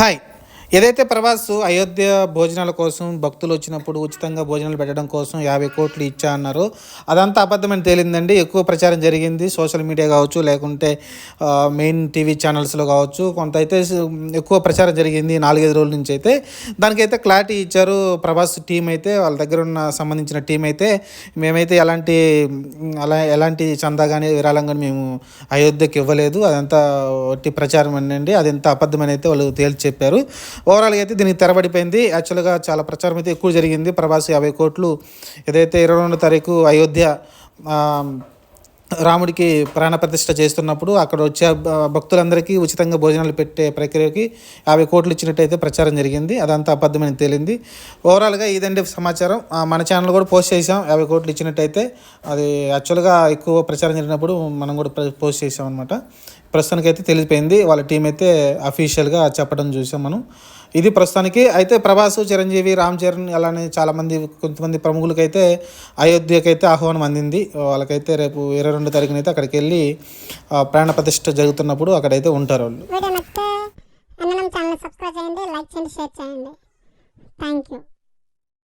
はい。ఏదైతే ప్రభాస్ అయోధ్య భోజనాల కోసం భక్తులు వచ్చినప్పుడు ఉచితంగా భోజనాలు పెట్టడం కోసం యాభై కోట్లు ఇచ్చా అన్నారు అదంతా అబద్ధమని తేలిందండి. ఎక్కువ ప్రచారం జరిగింది. సోషల్ మీడియా కావచ్చు లేకుంటే మెయిన్ టీవీ ఛానల్స్లో కావచ్చు. కొంత అయితే ఎక్కువ ప్రచారం జరిగింది నాలుగైదు రోజుల నుంచి అయితే దానికైతే క్లారిటీ ఇచ్చారు ప్రభాస్ టీం అయితే వాళ్ళ దగ్గర ఉన్న సంబంధించిన టీం అయితే. మేమైతే ఎలాంటి అలా ఎలాంటి చందా కానీ విరాళం కానీ మేము అయోధ్యకి ఇవ్వలేదు. అదంతా ఒట్టి ప్రచారం అండి. అదంతా అబద్ధమని అయితే వాళ్ళు తేల్చి చెప్పారు. ఓవరాల్గా అయితే దీనికి తెరబడిపోయింది. యాక్చువల్గా చాలా ప్రచారం అయితే ఎక్కువ జరిగింది. ప్రభాస్ యాభై కోట్లు ఏదైతే ఇరవై రెండో తారీఖు అయోధ్య రాముడికి రాముడికి ప్రాణప్రతిష్ఠ చేస్తున్నప్పుడు అక్కడ వచ్చే భక్తులందరికీ ఉచితంగా భోజనాలు పెట్టే ప్రక్రియకి యాభై కోట్లు ఇచ్చినట్టయితే ప్రచారం జరిగింది. అదంతా అబద్ధమని తేలింది. ఓవరాల్గా ఇదండి సమాచారం. మన ఛానల్ కూడా పోస్ట్ చేసాం యాభై కోట్లు ఇచ్చినట్టయితే అది యాక్చువల్గా ఎక్కువ ప్రచారం జరిగినప్పుడు మనం కూడా ప్ర- పోస్ట్ చేసాం అనమాట ప్రస్తుతానికైతే తెలిసిపోయింది. వాళ్ళ టీం అయితే అఫీషియల్గా చెప్పడం చూసాం మనం. ఇది ప్రస్తుతానికి అయితే ప్రభాస్ చిరంజీవి రామ్ చరణ్ అలానే చాలామంది కొంతమంది ప్రముఖులకైతే అయోధ్యకైతే ఆహ్వానం అందింది. వాళ్ళకైతే రేపు ఇరవై రెండు తారీఖున అయితే అక్కడికి వెళ్ళి ప్రాణ ప్రతిష్ఠ జరుగుతున్నప్పుడు అక్కడైతే ఉంటారు వాళ్ళు. ఛానల్ సబ్స్క్రైబ్ చేయండి లైక్ చేయండి షేర్ చేయండి. Thank you